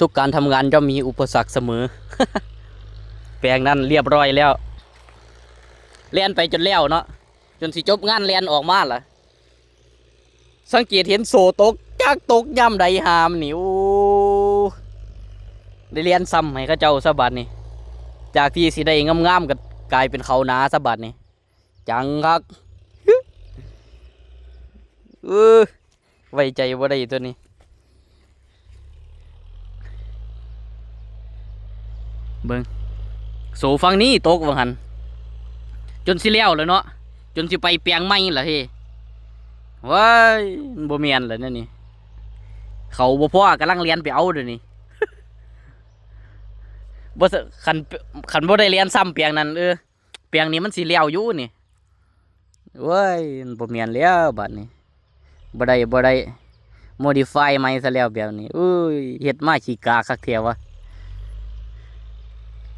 ทุกการทำงานย่อมมีอุปสรรคเสมอ แปลงนั้นเรียบร้อยแล้วเลียนไปจนแล้วเนาะจนสิจบงานเลียนออกมาล่ะ สังเกตเห็นโซตกจากตกย่ำใดหามนี่โอ้ได้เรียนซ้ำให้เข้าเจ้าสะบัดนี่จากที่สิได้งามๆก็กลายเป็นเขานาสะบัดนี่จังคักเออไว้ใจว่าได้ตัวนี้ เบิงโซฟังนี้ตกว่าหันจนสิแล้วแล้วเนาะจนสิไปเปียงไม้ล่ะเฮ้ว้ายบ่แม่นแล้วนั่นนี่เขาบ่พ่อกำลังเรียนไปเอาเดี๋ยวนี้บ่สคันคันบ่ได้เรียนซ้ำเปียงนั้นเออเปียงนี้มันสิแล้วอยู่นี่เว้ยบ่แม่นแล้วบัดนี้บ่ได้บ่ได้ modify ใหม่ซะแล้วแบบนี้อุ้ยเฮ็ดมาขี้กาคักแท้วะ